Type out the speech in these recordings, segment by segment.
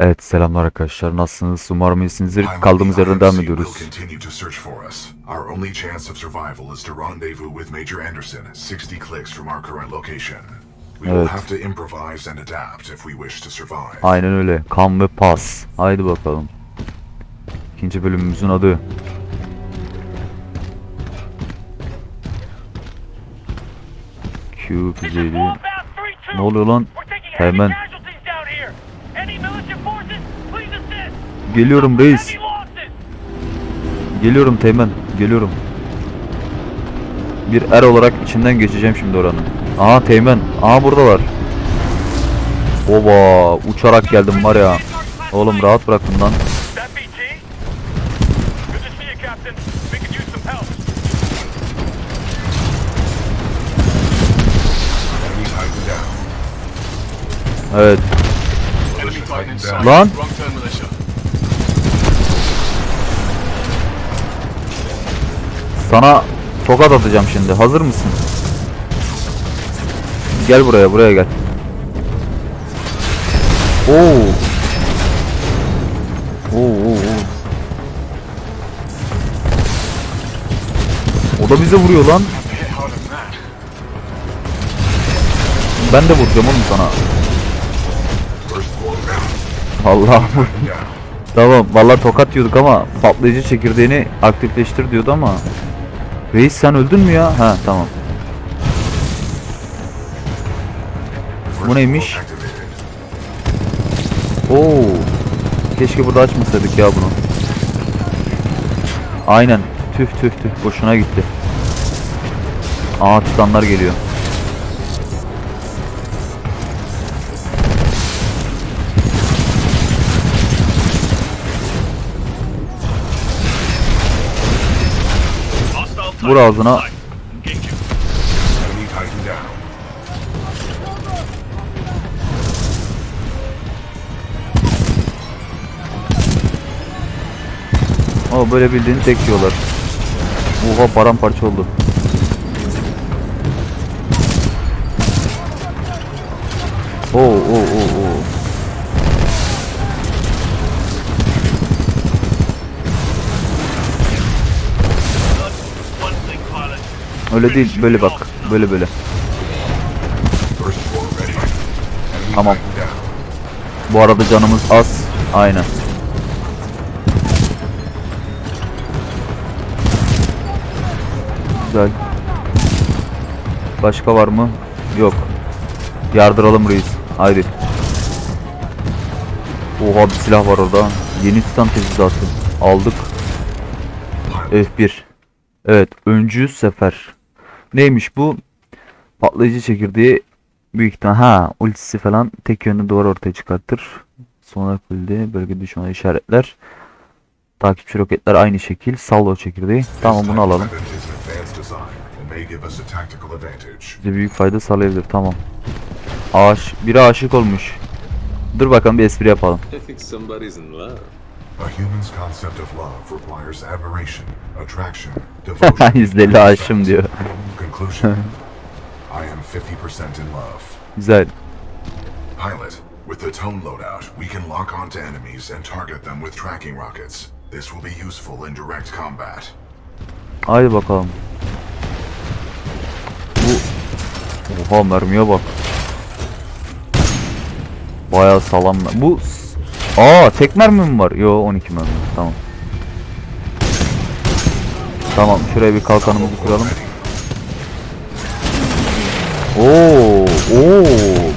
Evet selamlar arkadaşlar. Nasılsınız? Umarım iyisinizdir. Kaldığımız yerden devam ediyoruz. will continue to search for us. Our only chance of survival is to rendezvous with Major Anderson, 60 clicks from our current location. We will Evet. Aynen öyle. Kan ve pas. Haydi bakalım. İkinci bölümümüzün adı. Q düzeydi. Ne oluyor lan? Hemen. Geliyorum reis. Geliyorum Teğmen. Geliyorum. Bir er olarak içinden geçeceğim şimdi oranın. Aha Teğmen. Aha buradalar. Oba uçarak geldim var ya. Oğlum rahat Titan down. Evet. Lan. Sana tokat atacağım şimdi. Hazır mısın? Gel buraya, buraya gel. Oo. Oo. O da bize vuruyor lan. Ben de vuracağım oğlum sana. Allah. Tamam vallahi tokat diyorduk ama patlayıcı çekirdeğini aktifleştir diyordu ama Reis sen öldün mü ya? Ha tamam. Bu neymiş? Oo. Keşke burada açmasaydık ya bunu. Aynen. Tüh tüh tüh boşuna gitti. Aa titanlar geliyor. Vur ağzına. Ama böyle bildiğini tek yiyorlar. Oha paramparça oldu. Oo oo oo Öyle değil böyle bak. Böyle böyle. Tamam. Bu arada canımız az. Aynen. Güzel. Başka var mı? Yok. Yardıralım reis. Haydi. Oha bir silah var orada. Yeni titan teçhizatı. Aldık. F1. Evet. Öncü sefer. Neymiş bu? Patlayıcı çekirdeği büyük ihtimal ha ultisi falan tek yönlü duvar ortaya çıkartır. Sonra kulde bölge düşmanı işaretler. Takipçi roketler aynı şekil. Salvo çekirdeği. Tamam bunu alalım. Bize büyük fayda sağlayabilir. Tamam. Aş biri aşık olmuş. Dur bakalım bir espri yapalım. I think somebody's in love. A human's concept of love requires admiration, attraction, devotion. Yüzdeli aşığım diyor. Conclusion. I am 50% in love. Güzel. Pilot, with the tone loadout, we can lock onto enemies and target them with tracking rockets. This will be useful in direct combat. Haydi bakalım. Bu Oha mermiye bak. Bayağı sağlam. mer- Bu Aa tek mermi mi var? Yo 12 mermi. Tamam. Tamam şuraya bir kalkanımızı kuralım. Oo, oo,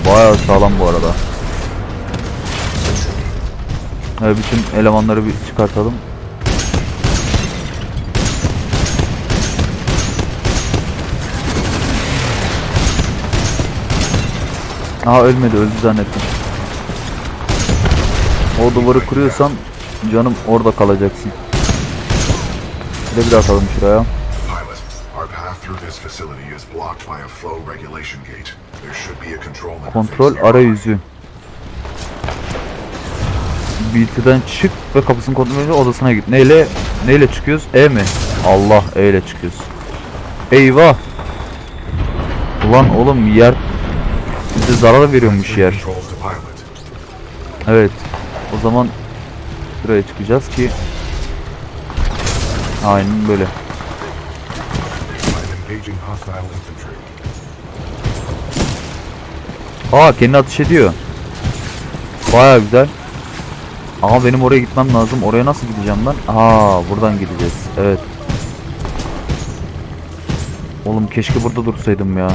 bayağı sağlam bu arada. Evet, bütün elemanları bir çıkartalım. Aa ölmedi öldü zannettim. O duvarı kuruyorsan canım orada kalacaksın. Bir de bir atalım şuraya. Control Kontrol arayüzü. BT'den çık ve kapısını kontrol edince odasına git. Neyle neyle çıkıyoruz? E mi? Allah E ile çıkıyoruz. Eyvah. Ulan oğlum yer bize zarar veriyormuş yer. Evet. O zaman buraya çıkacağız ki Aynen böyle. Aa kendi atış ediyor. Baya güzel. Ama benim oraya gitmem lazım. Oraya nasıl gideceğim ben? Aa buradan gideceğiz. Evet. Oğlum keşke burada dursaydım ya.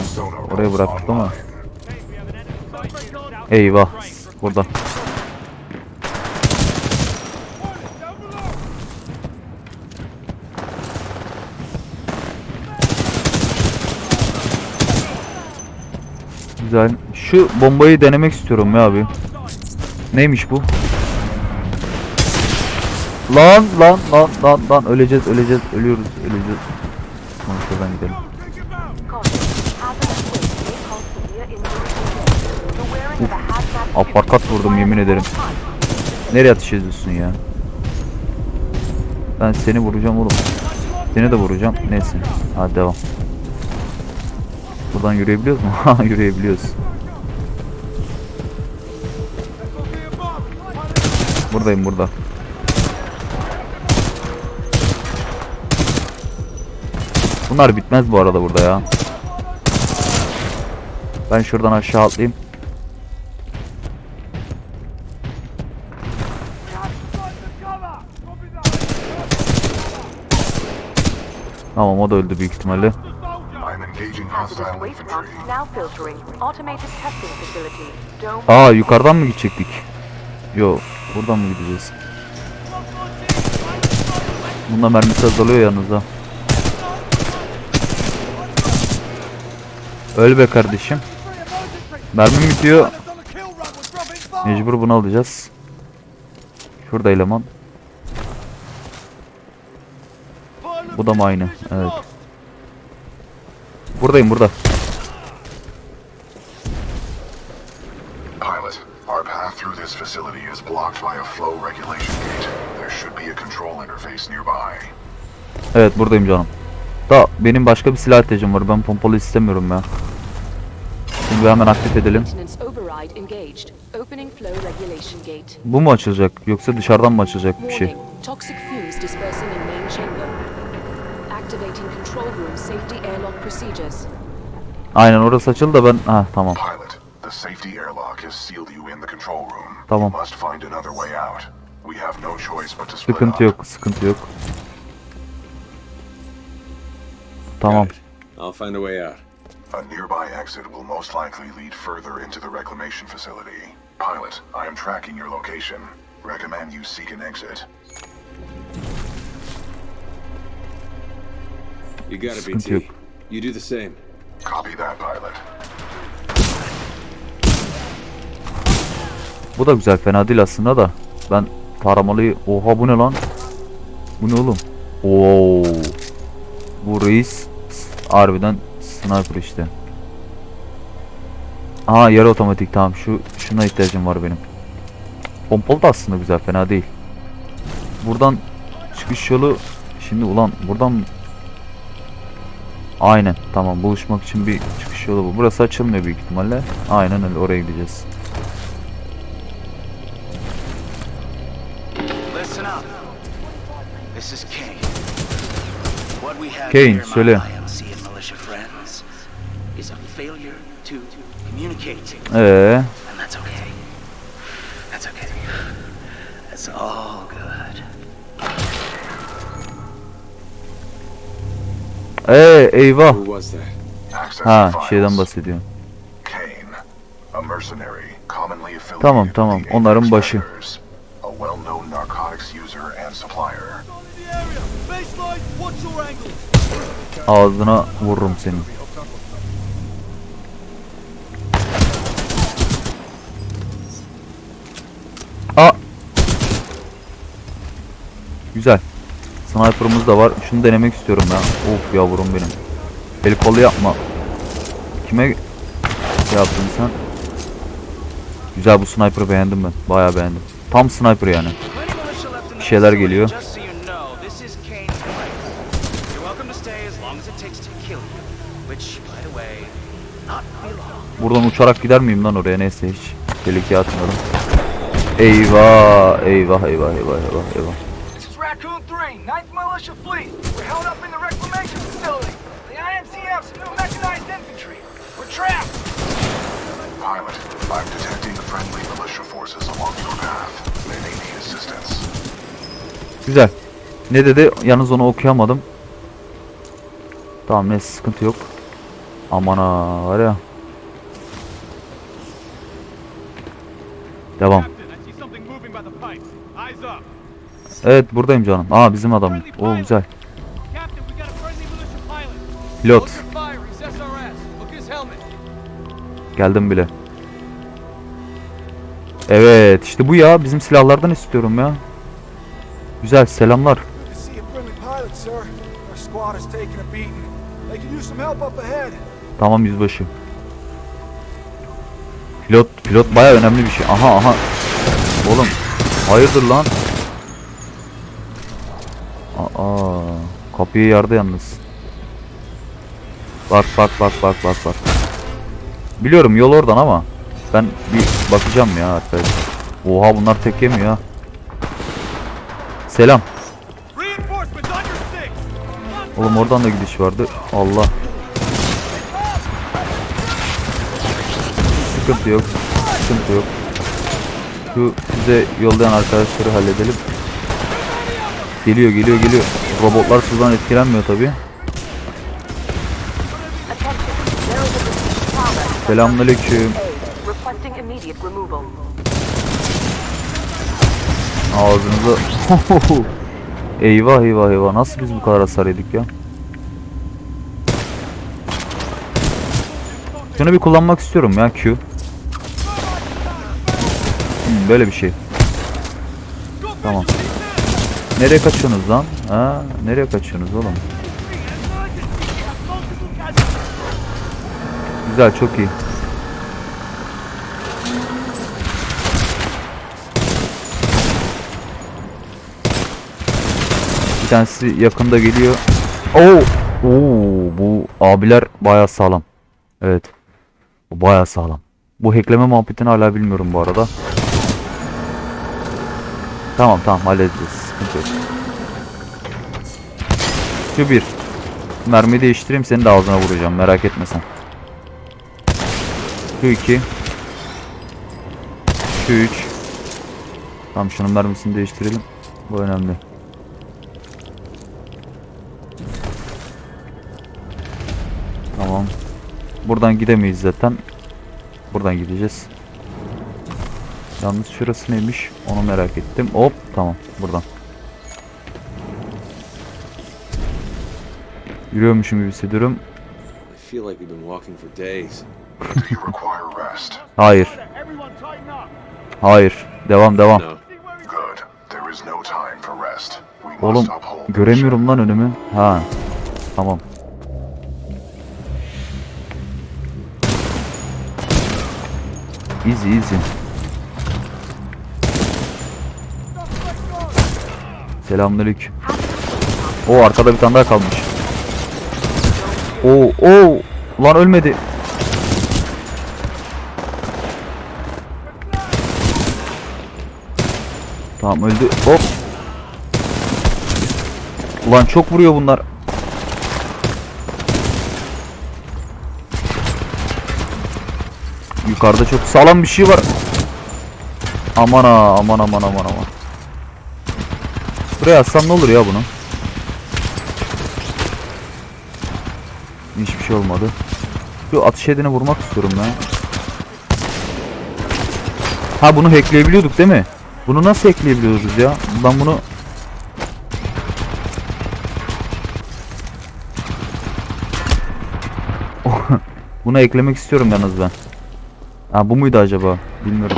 Oraya bıraktık ama. Eyvah. Burada. Güzel. Şu bombayı denemek istiyorum ya abi. Neymiş bu? Lan lan lan lan lan öleceğiz öleceğiz ölüyoruz öleceğiz. Şuradan gidelim. Aparkat vurdum yemin ederim. Nereye atış ediyorsun ya? Ben seni vuracağım oğlum. Seni de vuracağım. Neyse. Hadi devam. Buradan yürüyebiliyoruz mu? Yürüyebiliyoruz. Buradayım burada. Bunlar bitmez bu arada burada ya. Ben şuradan aşağı atlayayım. Tamam o da öldü büyük ihtimalle. Aa yukarıdan mı gidecektik? Yo buradan mı gideceğiz? Bunda mermisi azalıyor yalnız ha. Öl be kardeşim. Mermim bitiyor. Mecbur bunu alacağız. Şurada eleman. Bu da mı aynı? Evet. Buradayım burada. Pilot, our path through this facility is blocked by a flow regulation gate. There should be a control interface nearby. Evet buradayım canım. Da benim başka bir silah ihtiyacım var. Ben pompalı istemiyorum ya. Şimdi hemen aktif edelim. Maintenance override engaged. Opening flow regulation gate. Bu mu açılacak yoksa dışarıdan mı açılacak bir şey? Aynen orası açıldı da ben... Ha tamam. Pilot, the safety airlock has sealed you in the control room. Tamam. You must find another way out. We have no choice but to split Sıkıntı up. yok, sıkıntı yok. Tamam. I'll find a way out. A nearby exit will most likely lead further into the reclamation facility. Pilot, I am tracking your location. Recommend you seek an exit. You got it, Sıkıntı BT. yok. You do the same. Bu da güzel, fena değil aslında da. Ben taramalıyı... Oha bu ne lan? Bu ne oğlum? Oo. Bu reis harbiden sniper işte. Aha yarı otomatik tamam şu şuna ihtiyacım var benim. Pompalı da aslında güzel fena değil. Buradan çıkış yolu şimdi ulan buradan Aynen tamam buluşmak için bir çıkış yolu bu. Burası açılmıyor büyük ihtimalle. Aynen öyle oraya gideceğiz. Kane. Söyle. my ee eyvah. Ha şeyden bahsediyor. Kane, a mercenary, commonly affiliated Tamam, tamam, onların başı. A. Ağzına vururum senin. Aa. Güzel. Sniper'ımız da var. Şunu denemek istiyorum ya. Of yavrum benim. El kolu yapma. Kime şey yaptın sen? Güzel bu sniper'ı beğendim ben. Bayağı beğendim. Tam sniper yani. Bir şeyler geliyor. Buradan uçarak gider miyim lan oraya? Neyse hiç tehlikeye atmıyorum. Eyvah, eyvah, eyvah, eyvah, eyvah, eyvah. This is Raccoon 3, 9th Militia Fleet. We're held up in the reclamation facility. The INCF's new mechanized infantry. We're trapped. Pilot, I'm detecting friendly militia forces along your path. They may need assistance. Güzel. Ne dedi? Yalnız onu okuyamadım. Tamam neyse sıkıntı yok. Aman ha var ya. Devam. Evet buradayım canım. Aa bizim adam. Oo güzel. Pilot. Geldim bile. Evet işte bu ya. Bizim silahlardan istiyorum ya. Güzel selamlar. Tamam yüzbaşı. Pilot pilot baya önemli bir şey. Aha aha. Oğlum hayırdır lan? Aa kapıyı yardı yalnız. Bak bak bak bak bak bak. Biliyorum yol oradan ama ben bir bakacağım ya arkadaşlar. Oha bunlar tek yemiyor ha. Selam. Oğlum oradan da gidiş vardı. Allah. Sıkıntı yok. Sıkıntı yok. Şu bize yollayan arkadaşları halledelim. Geliyor geliyor geliyor. Robotlar sudan etkilenmiyor tabi. Selamünaleyküm. Ağzınıza. eyvah eyvah eyvah. Nasıl biz bu kadar hasar yedik ya? Şunu bir kullanmak istiyorum ya Q. Hmm, böyle bir şey. Tamam. Nereye kaçıyorsunuz lan? Ha, nereye kaçıyorsunuz oğlum? Güzel, çok iyi. Bir tanesi yakında geliyor. Oo! Oo, bu abiler baya sağlam. Evet. Bu baya sağlam. Bu hackleme muhabbetini hala bilmiyorum bu arada. Tamam tamam halledeceğiz. Sıkıntı yok. Şu bir. Mermi değiştireyim seni de ağzına vuracağım merak etme sen. Şu iki. Şu üç. Tamam şunun mermisini değiştirelim. Bu önemli. Buradan gidemeyiz zaten. Buradan gideceğiz. Yalnız şurası neymiş? Onu merak ettim. Hop tamam buradan. Yürüyormuşum gibi hissediyorum. Hayır. Hayır. Devam devam. Oğlum göremiyorum lan önümü. Ha. Tamam. Easy easy. Selamünaleyküm. O arkada bir tane daha kalmış. Oo oo lan ölmedi. Tamam öldü. Hop. Ulan çok vuruyor bunlar. Yukarıda çok sağlam bir şey var. Aman ha aman aman aman aman. Buraya atsam ne olur ya bunu? Hiçbir şey olmadı. Şu atış edeni vurmak istiyorum ben. Ha bunu hackleyebiliyorduk değil mi? Bunu nasıl hackleyebiliyoruz ya? Ben bunu Bunu eklemek istiyorum yalnız ben. Ha bu muydu acaba? Bilmiyorum.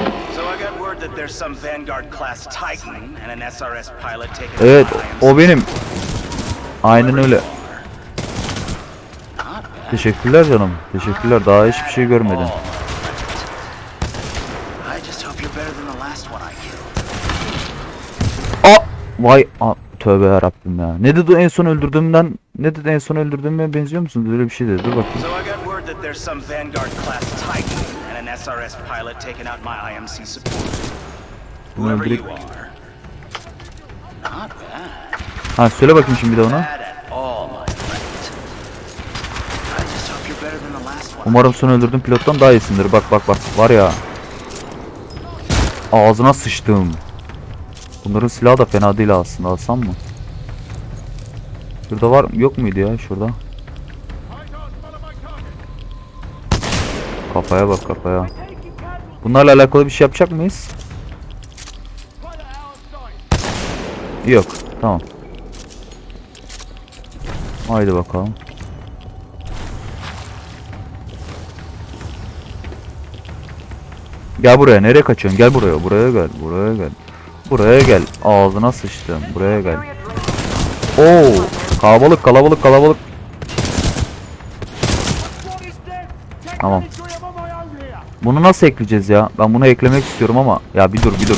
Evet o benim. Aynen öyle. Teşekkürler canım. Teşekkürler. Daha hiçbir şey görmedim. Aa! Vay aa, tövbe yarabbim ya. Ne dedi en son öldürdüğümden ne dedi en son öldürdüğüme benziyor musunuz? Öyle bir şey dedi. Dur bakayım. SRS pilot taking out my IMC support. Whoever you are. Not bad. Ha söyle bakayım şimdi bir de ona. Umarım son öldürdüğün pilottan daha iyisindir. Bak bak bak. Var ya. Ağzına sıçtım. Bunların silahı da fena değil aslında. Alsam mı? Şurada var mı? Yok muydu ya şurada? Kafaya bak kafaya. Bunlarla alakalı bir şey yapacak mıyız? Yok. Tamam. Haydi bakalım. Gel buraya. Nereye kaçıyorsun? Gel buraya. Buraya gel. Buraya gel. Buraya gel. Ağzına sıçtım. Buraya gel. Oo! Kalabalık, kalabalık, kalabalık. Tamam. Bunu nasıl ekleyeceğiz ya? Ben bunu eklemek istiyorum ama ya bir dur, bir dur.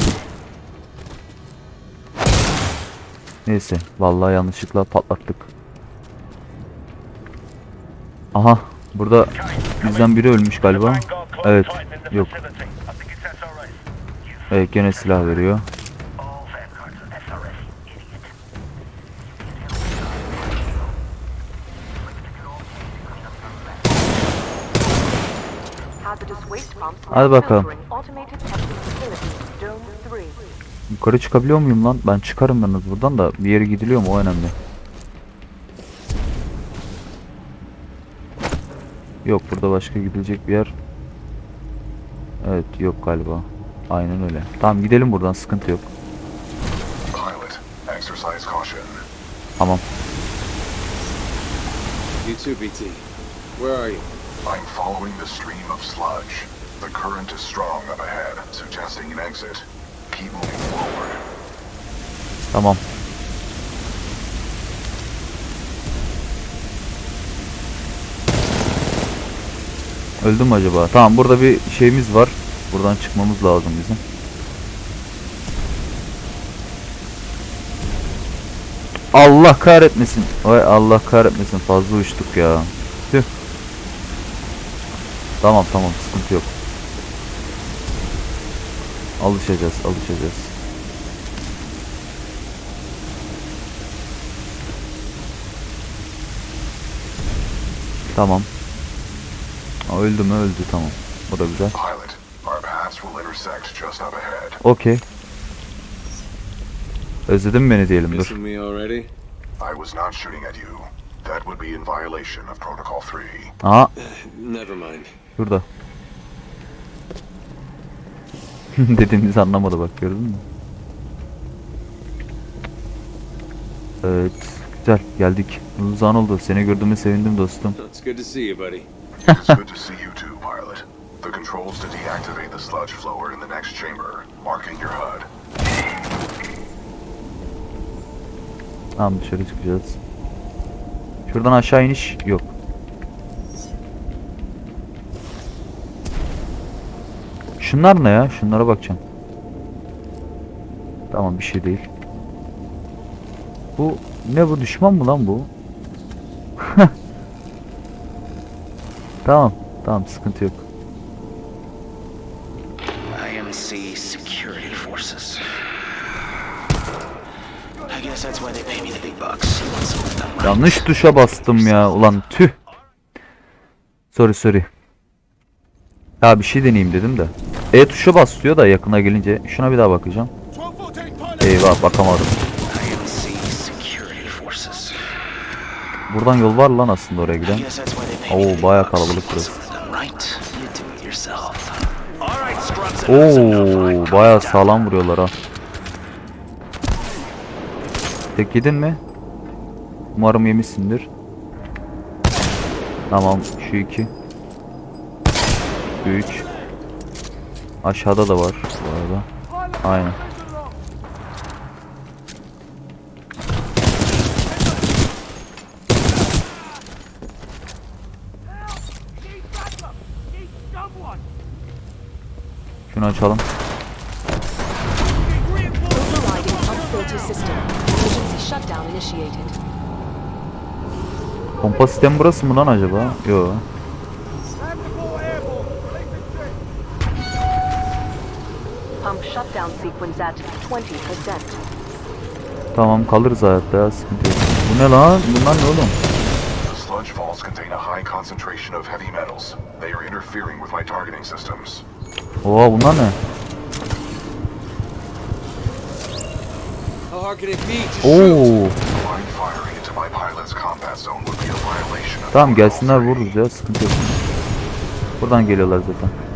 Neyse, vallahi yanlışlıkla patlattık. Aha, burada bizden biri ölmüş galiba. Evet, yok. Evet, gene silah veriyor. Hadi bakalım. filtering automated testing facility, Dome 3. Yukarı çıkabiliyor muyum lan? Ben çıkarım yalnız buradan da bir yere gidiliyor mu o önemli. Yok burada başka gidilecek bir yer. Evet yok galiba. Aynen öyle. Tamam gidelim buradan sıkıntı yok. Pilot, exercise caution. Tamam. You too, BT. Where are you? I'm following the stream of sludge. The current is strong up ahead, suggesting an exit. Keep moving forward. Tamam. Öldüm acaba? Tamam burada bir şeyimiz var. Buradan çıkmamız lazım bizim. Allah kahretmesin. Vay Allah kahretmesin. Fazla uçtuk ya. Tamam tamam sıkıntı yok. Alışacağız alışacağız. Tamam. Aa, öldü mü öldü tamam. O da güzel. Okey. Özledin mi beni diyelim dur. I was not shooting at you. That would be in violation of Protocol 3. Aha Never mind. Şurada. Dediğinizi anlamadı bak gördün mü? Evet. Güzel geldik. Uzun zaman oldu. Seni gördüğüme sevindim dostum. It's good to see you, buddy. It's good to see you too, pilot. The controls to deactivate the sludge flower in the next chamber, marking your HUD. Tamam dışarı çıkacağız. Şuradan aşağı iniş yok. Şunlar ne ya? Şunlara bakacağım. Tamam bir şey değil. Bu ne bu düşman mı lan bu? tamam. Tamam sıkıntı yok. IMC Security Forces. I guess that's why they pay me the big bucks. You want some of them, right? Yanlış tuşa bastım ya. Ulan tüh. Sorry sorry. Ya bir şey deneyeyim dedim de. E tuşa bas da yakına gelince. Şuna bir daha bakacağım. Eyvah bakamadım. Buradan yol var lan aslında oraya giden. Oo baya kalabalık burası. Oo baya sağlam vuruyorlar ha. Tek yedin mi? Umarım yemişsindir. Tamam şu iki. Üç. Aşağıda da var bu arada. Aynen. Şunu açalım. Pompa sistemi burası mı lan acaba? Yo. Pump shutdown shutdown sequence at 20%. Tamam kalırız hayatta ya sıkıntı yok. Bu ne lan? Bunlar ne oğlum? The sludge falls contain a high concentration of heavy metals. They are interfering with my targeting systems. Oha bunlar ne? How hard can it be to shoot? Oo. Blind firing into my pilot's combat zone would be a violation of Tamam gelsinler vururuz ya sıkıntı yok. Buradan geliyorlar zaten.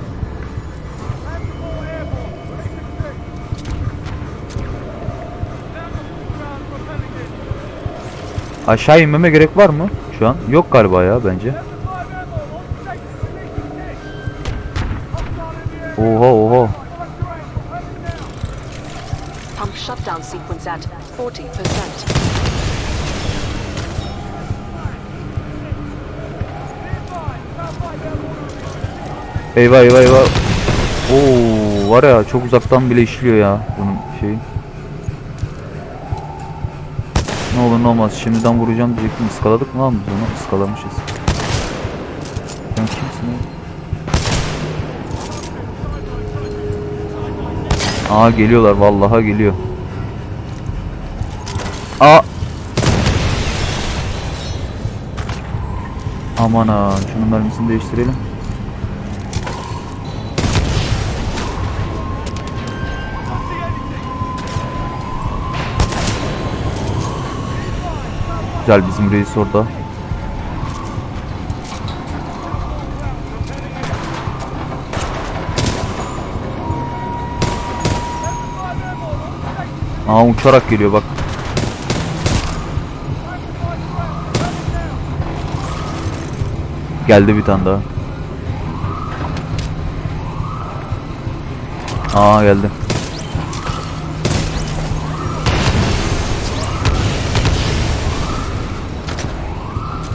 Aşağı inmeme gerek var mı şu an? Yok galiba ya bence. Oha oha. Pump shutdown sequence at 40%. Eyvah eyvah eyvah. Oo var ya çok uzaktan bile işliyor ya bunun şeyi. Olur olmaz şimdiden vuracağım diyecektim ıskaladık mı lan biz onu ıskalamışız. Sen kimsin ya? Aa geliyorlar vallaha geliyor. Aa Aman ha şunun mermisini değiştirelim. Güzel bizim reis orada. Aa uçarak geliyor bak. Geldi bir tane daha. Aa geldi.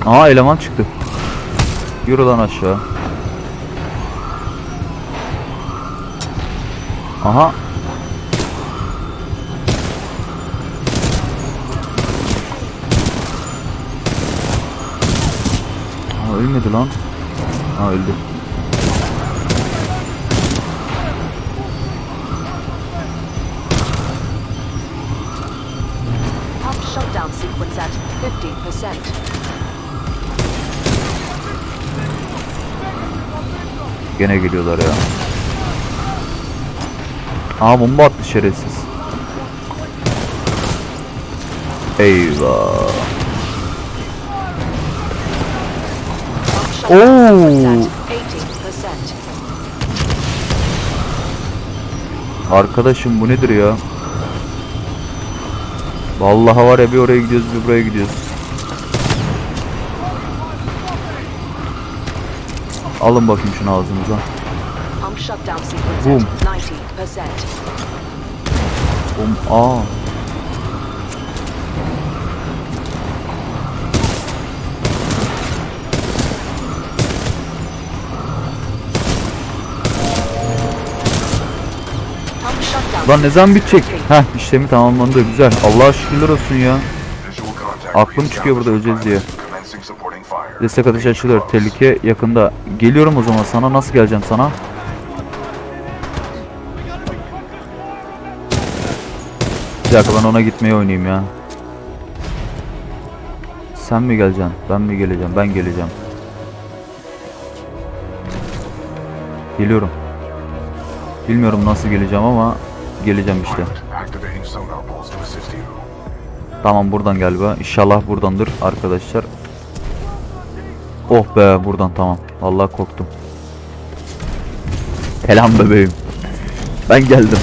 Aa eleman çıktı. Yürü lan aşağı. Aha. Aa ölmedi lan. Aa öldü. Pump shutdown sequence at 50%. Gene geliyorlar ya. Aa bomba attı şerefsiz. Eyvah. Oo. at 80%. Arkadaşım bu nedir ya? Vallahi var ya bir oraya gidiyoruz bir buraya gidiyoruz. Alın bakayım şunu ağzınıza. Pump shutdown sequence Boom. at 90%. Bom aa. Pump shutdown Lan ne zaman bitecek? Heh işlemi tamamlandı güzel. Allah'a şükürler olsun ya. Aklım çıkıyor burada, öleceğiz diye. Destek ateşi açılıyor. Tehlike yakında. Geliyorum o zaman sana. Nasıl geleceğim sana? Bir dakika ben ona gitmeye oynayayım ya. Sen mi geleceksin? Ben mi geleceğim? Ben geleceğim. Geliyorum. Bilmiyorum nasıl geleceğim ama geleceğim işte. Tamam buradan galiba. İnşallah buradandır arkadaşlar. Oh be buradan tamam. Vallahi korktum. Selam bebeğim. Ben geldim.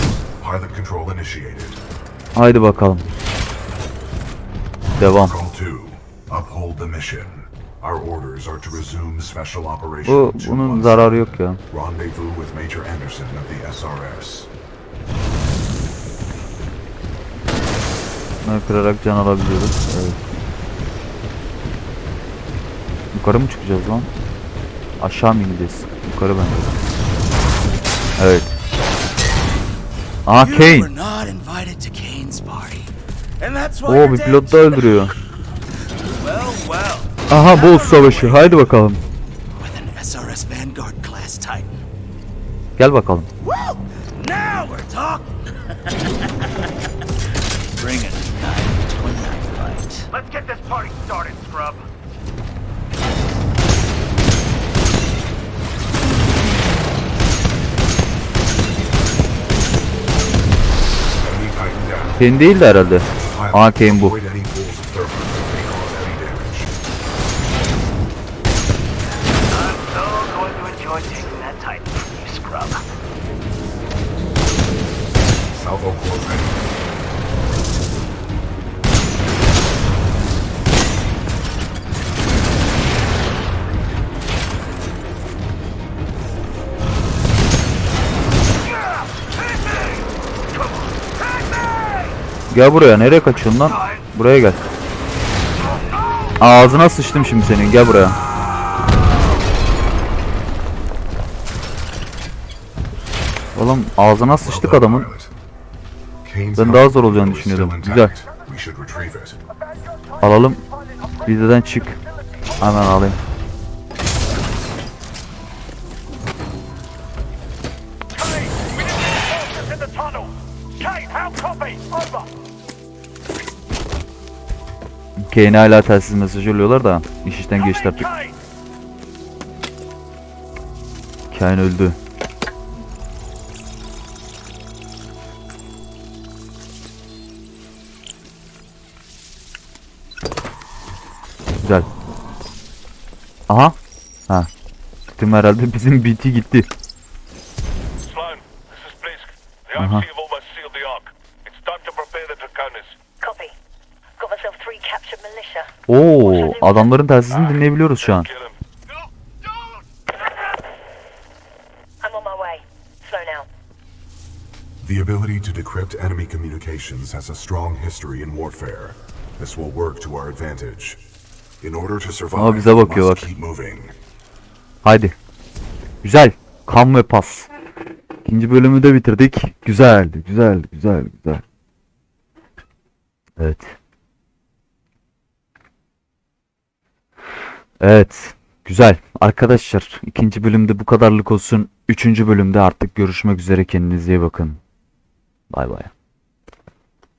Haydi bakalım. Devam. Call 2. Uphold the mission. Our orders are to resume special Bu bunun zararı yok ya. Bunları kırarak can alabiliyoruz. Evet. Yukarı mı çıkacağız lan? Aşağı mı ineceğiz? Yukarı bence. Evet. Aha Kane. Oo bir pilot da öldürüyor. Aha boss savaşı. Haydi bakalım. Gel bakalım. Bring it. Let's get this party started, scrub. Enemy Titan down. Kane değil de herhalde. Aa Kane bu. Gel buraya. Nereye kaçıyorsun lan? Buraya gel. Ağzına sıçtım şimdi senin. Gel buraya. Oğlum ağzına sıçtık adamın. Ben daha zor olacağını düşünüyordum. Güzel. Alalım. Vizeden çık. Hemen alayım. Kane'e hala telsiz mesaj yolluyorlar da iş işten geçti artık. Kane, öldü. Güzel. Aha. Ha. Gittim herhalde bizim BT gitti. Sloan, Oo, adamların telsizini dinleyebiliyoruz şu an. Kill him. I'm on my way. Slow now. The ability to decrypt enemy communications has a strong history in warfare. This will work to our advantage. In order to survive, Ama bize we bakıyorlar. must keep moving. Haydi. Güzel. Kan ve pas. İkinci bölümü de bitirdik. Güzeldi, güzeldi, güzel, güzel. Evet. Evet. Güzel. Arkadaşlar ikinci bölümde bu kadarlık olsun. Üçüncü bölümde artık görüşmek üzere. Kendinize iyi bakın. Bay bay.